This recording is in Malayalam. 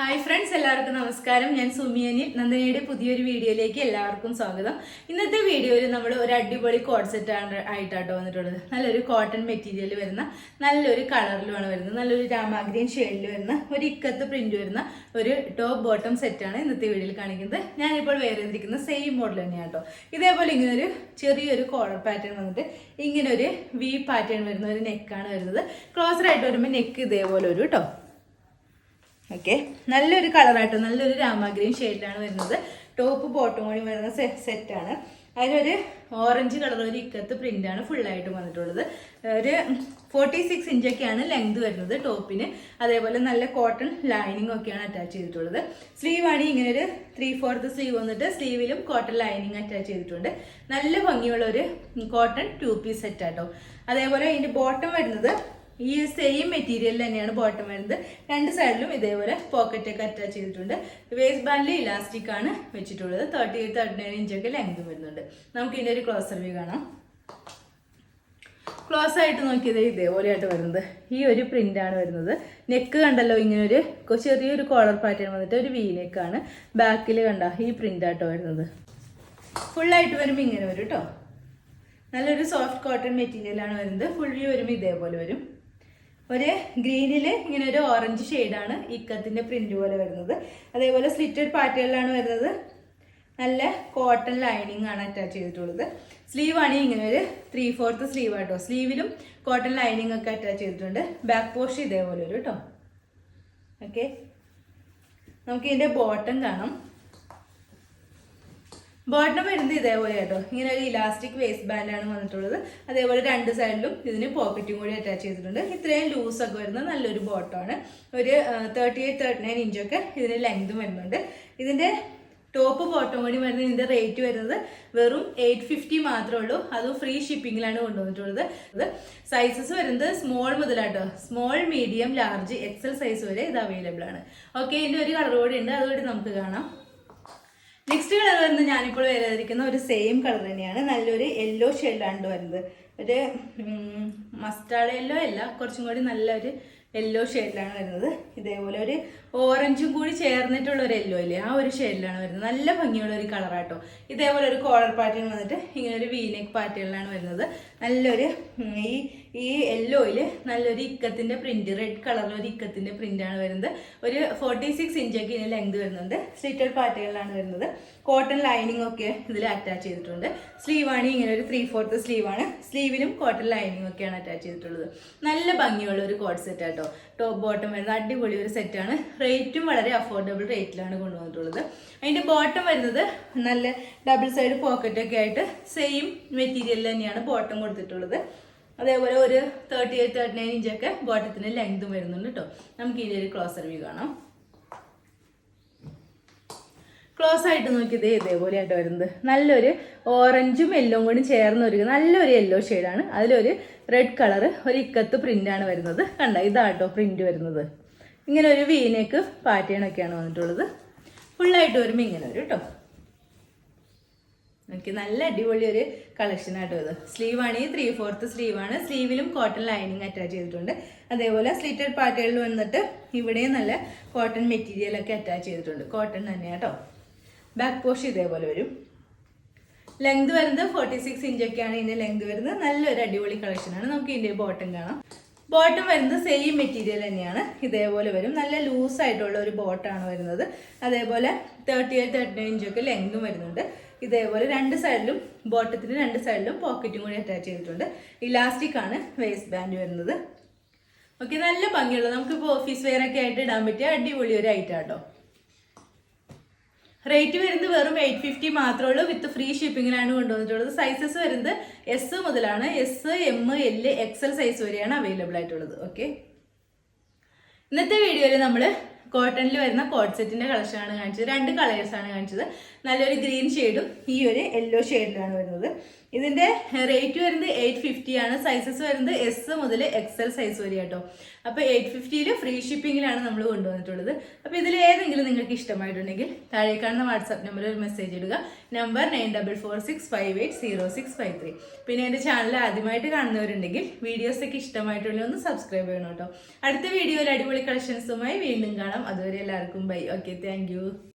ഹായ് ഫ്രണ്ട്സ് എല്ലാവർക്കും നമസ്കാരം. ഞാൻ സുമിയനി നന്ദിനിയുടെ പുതിയൊരു വീഡിയോയിലേക്ക് എല്ലാവർക്കും സ്വാഗതം. ഇന്നത്തെ വീഡിയോയിൽ നമ്മൾ ഒരു അടിപൊളി കോഡ് സെറ്റ് ആണ് ആയിട്ടാട്ടോ വന്നിട്ടുള്ളത്. നല്ലൊരു കോട്ടൺ മെറ്റീരിയൽ വരുന്ന നല്ലൊരു കളറിലുമാണ് വരുന്നത് നല്ലൊരു രാമാഗ്രീൻ ഷെയ്ഡിൽ വരുന്ന ഒരു ഇക്കത്ത് പ്രിന്റ് വരുന്ന ഒരു ടോപ്പ് ബോട്ടം സെറ്റാണ് ഇന്നത്തെ വീഡിയോയിൽ കാണിക്കുന്നത്. ഞാനിപ്പോൾ വേറെ ചെയ്തിരിക്കുന്ന സെയിം മോഡൽ തന്നെയാണ് കേട്ടോ ഇതേപോലെ ഇങ്ങനൊരു ചെറിയൊരു കോളർ പാറ്റേൺ വന്നിട്ട് ഇങ്ങനൊരു വി പാറ്റേൺ വരുന്ന ഒരു നെക്കാണ് വരുന്നത്. ക്ലോസർ ആയിട്ട് വരുമ്പോൾ നെക്ക് ഇതേപോലെ ഒരു കേട്ടോ ഓക്കെ നല്ലൊരു കളറായിട്ട് നല്ലൊരു രാമാഗ്രീൻ ഷെയ്ഡിലാണ് വരുന്നത്. ടോപ്പ് ബോട്ടം കൂടി വരുന്ന സെറ്റാണ് അതിലൊരു ഓറഞ്ച് കളർ ഒരു ഇക്കത്ത് പ്രിന്റാണ് ഫുള്ളായിട്ട് വന്നിട്ടുള്ളത്. ഒരു ഫോർട്ടി സിക്സ് ഇഞ്ചൊക്കെയാണ് ലെങ്ത് വരുന്നത് ടോപ്പിന് അതേപോലെ നല്ല കോട്ടൺ ലൈനിങ് ഒക്കെയാണ് അറ്റാച്ച് ചെയ്തിട്ടുള്ളത്. സ്ലീവാണ് ഇങ്ങനെ ഒരു ത്രീ ഫോർത്ത് സ്ലീവ് വന്നിട്ട് സ്ലീവിലും കോട്ടൺ ലൈനിങ് അറ്റാച്ച് ചെയ്തിട്ടുണ്ട്. നല്ല ഭംഗിയുള്ള ഒരു കോട്ടൺ ടു പീസ് സെറ്റാട്ടോ അതേപോലെ ഇതിന്റെ ബോട്ടം വരുന്നത് ഈ സെയിം മെറ്റീരിയൽ തന്നെയാണ് ബോട്ടം വരുന്നത്. രണ്ട് സൈഡിലും ഇതേപോലെ പോക്കറ്റ് ഒക്കെ അറ്റാച്ച് ചെയ്തിട്ടുണ്ട്. വേസ്റ്റ് ബാൻഡിൽ ഇലാസ്റ്റിക് ആണ് വെച്ചിട്ടുള്ളത്. തേർട്ടി എയ്റ്റ് തേർട്ടി നയൻ ഇഞ്ചൊക്കെ ലെങ്ത് വരുന്നുണ്ട്. നമുക്ക് ഇതിന്റെ ഒരു ക്ലോസർ വ്യൂ കാണാം. ക്ലോസ് ആയിട്ട് നോക്കിയത് ഇതേപോലെയായിട്ട് വരുന്നത്. ഈ ഒരു പ്രിന്റ് ആണ് വരുന്നത്. നെക്ക് കണ്ടല്ലോ ഇങ്ങനെ ഒരു ചെറിയൊരു കോളർ പാറ്റേൺ വന്നിട്ട് ഒരു വി നെക്കാണ് ബാക്കിൽ കണ്ട ഈ പ്രിന്റ് ആട്ടോ വരുന്നത്. ഫുള്ളായിട്ട് വരുമ്പോൾ ഇങ്ങനെ വരും കേട്ടോ നല്ലൊരു സോഫ്റ്റ് കോട്ടൺ മെറ്റീരിയൽ ആണ് വരുന്നത്. ഫുൾ വ്യൂ വരുമ്പോൾ ഇതേപോലെ വരും. ഒരു ഗ്രീനിൽ ഇങ്ങനെ ഒരു ഓറഞ്ച് ഷെയ്ഡാണ് ഇക്കത്തിന്റെ പ്രിന്റ് പോലെ വരുന്നത്. അതേപോലെ സ്ലിറ്റഡ് പാറ്റേണിലാണ് വരുന്നത്. നല്ല കോട്ടൺ ലൈനിങ് ആണ് അറ്റാച്ച് ചെയ്തിട്ടുള്ളത്. സ്ലീവ് ആണ് ഇങ്ങനെ ഒരു ത്രീ ഫോർത്ത് സ്ലീവ് ആട്ടോ. സ്ലീവിലും കോട്ടൺ ലൈനിങ് ഒക്കെ അറ്റാച്ച് ചെയ്തിട്ടുണ്ട്. ബാക്ക് പോസ്റ്റ് ഇതേപോലെ ഒരു കേട്ടോ. ഓക്കെ നമുക്ക് ഇതിന്റെ ബോട്ടം കാണാം. ബോട്ടം വരുന്നത് ഇതേപോലെ കേട്ടോ ഇങ്ങനെ ഒരു ഇലാസ്റ്റിക് വേസ്റ്റ് ബാൻഡ് ആണ് വന്നിട്ടുള്ളത്. അതേപോലെ രണ്ട് സൈഡിലും ഇതിന് പോക്കറ്റും കൂടി അറ്റാച്ച് ചെയ്തിട്ടുണ്ട്. ഇത്രയും ലൂസ് ഒക്കെ വരുന്ന നല്ലൊരു ബോട്ടമാണ് ഒരു തേർട്ടി എയ്റ്റ് തേർട്ടി നയൻ ഇഞ്ചൊക്കെ ഇതിന് ലെങ്തും വരുന്നുണ്ട്. ഇതിന്റെ ടോപ്പ് ബോട്ടം കൂടി വരുന്നത് ഇതിന്റെ റേറ്റ് വരുന്നത് വെറും എയ്റ്റ് ഫിഫ്റ്റി മാത്രമേ ഉള്ളൂ. അതും ഫ്രീ ഷിപ്പിങ്ങിലാണ് കൊണ്ടുവന്നിട്ടുള്ളത്. ഇത് സൈസസ് വരുന്നത് small മുതലാട്ടോ. Small medium large XL size വരെ ഇത് അവൈലബിൾ ആണ്. ഓക്കെ ഇതിന്റെ ഒരു കളർ കൂടി ഉണ്ട്. അതുകൂടി നമുക്ക് കാണാം. നെക്സ്റ്റ് കളർ വരുന്നത് ഞാനിപ്പോൾ വരാതിരിക്കുന്ന ഒരു സെയിം കളർ തന്നെയാണ്. നല്ലൊരു യെല്ലോ ഷെയ്ഡാണ് വരുന്നത്. ഒരു മസ്റ്റാർഡ് യെല്ലോ അല്ല കുറച്ചും കൂടി നല്ലൊരു യെല്ലോ ഷെയ്ഡിലാണ് വരുന്നത്. ഇതേപോലെ ഒരു ഓറഞ്ചും കൂടി ചേർന്നിട്ടുള്ള ഒരു യെല്ലോ ഇല്ലേ ആ ഒരു ഷെയ്ഡിലാണ് വരുന്നത്. നല്ല ഭംഗിയുള്ള ഒരു കളറാട്ടോ ഇതേപോലെ ഒരു കോളർ പാറ്റേൺ വന്നിട്ട് ഇങ്ങനെ ഒരു വീനെക്ക് പാറ്റേണിലാണ് വരുന്നത്. നല്ലൊരു ഈ ഈ യെല്ലോയിൽ നല്ലൊരു ഇക്കത്തിന്റെ പ്രിന്റ് റെഡ് കളറിൽ ഒരു ഇക്കത്തിന്റെ പ്രിന്റ് ആണ് വരുന്നത്. ഒരു ഫോർട്ടി സിക്സ് ഇഞ്ചൊക്കെ ഇതിന് ലെങ്ത് വരുന്നുണ്ട്. സ്ലിറ്റഡ് പാറ്റേണിലാണ് വരുന്നത്. കോട്ടൺ ലൈനിങ് ഒക്കെ ഇതിൽ അറ്റാച്ച് ചെയ്തിട്ടുണ്ട്. സ്ലീവാണ് ഇങ്ങനെ ഒരു ത്രീ ഫോർത്ത് സ്ലീവാണ്. സ്ലീവിലും കോട്ടൺ ലൈനിങ് ഒക്കെയാണ് അറ്റാച്ച് ചെയ്തിട്ടുള്ളത്. നല്ല ഭംഗിയുള്ള ഒരു കോഡ് സെറ്റ് ആട്ടോ. ടോപ്പ് ബോട്ടം വരുന്നത് അടിപൊളി ഒരു സെറ്റാണ് റേറ്റും വളരെ അഫോർഡബിൾ റേറ്റിലാണ് കൊണ്ടുവന്നിട്ടുള്ളത്. അതിന്റെ ബോട്ടം വരുന്നത് നല്ല ഡബിൾ സൈഡ് പോക്കറ്റൊക്കെ ആയിട്ട് സെയിം മെറ്റീരിയൽ തന്നെയാണ് ബോട്ടം കൊടുത്തിട്ടുള്ളത്. അതേപോലെ ഒരു തേർട്ടി എയ്റ്റ് തേർട്ടി നയൻ ഇഞ്ചൊക്കെ ബോട്ടത്തിന് ലെങ്തും വരുന്നുണ്ട് കേട്ടോ നമുക്ക് ഇതിന്റെ ഒരു ക്ലോസർ വ്യൂ കാണാം. ക്ലോസ് ആയിട്ട് നോക്കിയത് ഇതേപോലെയായിട്ട് വരുന്നത്. നല്ലൊരു ഓറഞ്ചും യെല്ലോയും കൂടി ചേർന്ന് ഒരു നല്ലൊരു യെല്ലോ ഷെയ്ഡാണ് അതിലൊരു റെഡ് കളർ ഒരു ഇക്കത്ത് പ്രിന്റ് ആണ് വരുന്നത്. കണ്ട? ഇതാട്ടോ പ്രിന്റ് വരുന്നത്. ഇങ്ങനെ ഒരു വീനേക്ക് പാറ്റേൺ ഒക്കെയാണ് വന്നിട്ടുള്ളത്. ഫുള്ളായിട്ട് വരുമ്പോൾ ഇങ്ങനെ ഒരു കേട്ടോ ഓക്കെ നല്ല അടിപൊളി ഒരു കളക്ഷൻ ആട്ടോ സ്ലീവ് ഈ ത്രീ ഫോർത്ത് സ്ലീവ് ആണ്. സ്ലീവിലും കോട്ടൺ ലൈനിങ് അറ്റാച്ച് ചെയ്തിട്ടുണ്ട്. അതേപോലെ സ്ലിറ്റഡ് പാറ്റേണിൽ വന്നിട്ട് ഇവിടെയും നല്ല കോട്ടൺ മെറ്റീരിയൽ ഒക്കെ അറ്റാച്ച് ചെയ്തിട്ടുണ്ട്. കോട്ടൺ തന്നെയാണ് തന്നെയാട്ടോ ബാക്ക് പോഷ് ഇതേപോലെ വരും. ലെങ്ത് വരുന്നത് ഫോർട്ടി സിക്സ് ഇഞ്ചൊക്കെയാണ് ഇതിന്റെ ലെങ്ത് വരുന്നത് നല്ലൊരു അടിപൊളി കളക്ഷനാണ് നമുക്ക് ഇതിന്റെ ബോട്ടം കാണാം. ബോട്ടം വരുന്നത് സെയിം മെറ്റീരിയൽ തന്നെയാണ്. ഇതേപോലെ വരും. നല്ല ലൂസ് ആയിട്ടുള്ള ഒരു ബോട്ടാണ് വരുന്നത്. അതേപോലെ തേർട്ടി എയ്റ്റ് തേർട്ടി നയൻ ഇഞ്ചൊക്കെ ലെങ്തും വരുന്നുണ്ട്. ഇതേപോലെ രണ്ട് സൈഡിലും ബോട്ടത്തിന് രണ്ട് സൈഡിലും പോക്കറ്റും കൂടി അറ്റാച്ച് ചെയ്തിട്ടുണ്ട്. ഇലാസ്റ്റിക് ആണ് വേസ്റ്റ് ബാൻഡ് വരുന്നത്. ഓക്കെ നല്ല ഭംഗിയുള്ള നമുക്കിപ്പോൾ ഓഫീസ് വെയർ ഒക്കെ ആയിട്ട് ഇടാൻ പറ്റിയ അടിപൊളി ഒരു ഐറ്റം റേറ്റ് വരുന്നത് വെറും എയ്റ്റ് ഫിഫ്റ്റി മാത്രമേ ഉള്ളൂ. വിത്ത് ഫ്രീ ഷിപ്പിങ്ങിലാണ് കൊണ്ടുവന്നിട്ടുള്ളത്. സൈസസ് വരുന്നത് എസ് മുതലാണ്. S M L XL size വരെയാണ് അവൈലബിൾ ആയിട്ടുള്ളത്. ഓക്കെ ഇന്നത്തെ വീഡിയോയിൽ നമ്മൾ കോട്ടണിൽ വരുന്ന കോട്ട് കളക്ഷൻ ആണ് കാണിച്ചത്. രണ്ട് കളേഴ്സ് ആണ് കാണിച്ചത്. നല്ലൊരു ഗ്രീൻ ഷെയ്ഡും ഈ ഒരു യെല്ലോ ഷെയ്ഡിലാണ് വരുന്നത്. ഇതിന്റെ റേറ്റ് വരുന്നത് എയ്റ്റ് ഫിഫ്റ്റി ആണ്. സൈസസ് വരുന്നത് എസ് മുതൽ എക്സൽ സൈസ് വരെ കേട്ടോ അപ്പോൾ എയ്റ്റ് ഫിഫ്റ്റിയിൽ ഫ്രീ ഷിപ്പിങ്ങിലാണ് നമ്മൾ കൊണ്ടുവന്നിട്ടുള്ളത്. അപ്പോൾ ഇതിൽ ഏതെങ്കിലും നിങ്ങൾക്ക് ഇഷ്ടമായിട്ടുണ്ടെങ്കിൽ താഴെ കാണുന്ന വാട്സാപ്പ് നമ്പറിൽ ഒരു മെസ്സേജ് ഇടുക. Number nine double four six five eight zero six five three പിന്നെ എന്റെ ചാനൽ ആദ്യമായിട്ട് കാണുന്നവരുണ്ടെങ്കിൽ വീഡിയോസ് ഒക്കെ ഇഷ്ടമായിട്ടുണ്ടെങ്കിൽ ഒന്ന് സബ്സ്ക്രൈബ് ചെയ്യണം കേട്ടോ. അടുത്ത വീഡിയോയിൽ അടിപൊളി കളക്ഷൻസുമായി വീണ്ടും കാണാം. അതുവരെ എല്ലാവർക്കും ബൈ ഓക്കെ താങ്ക്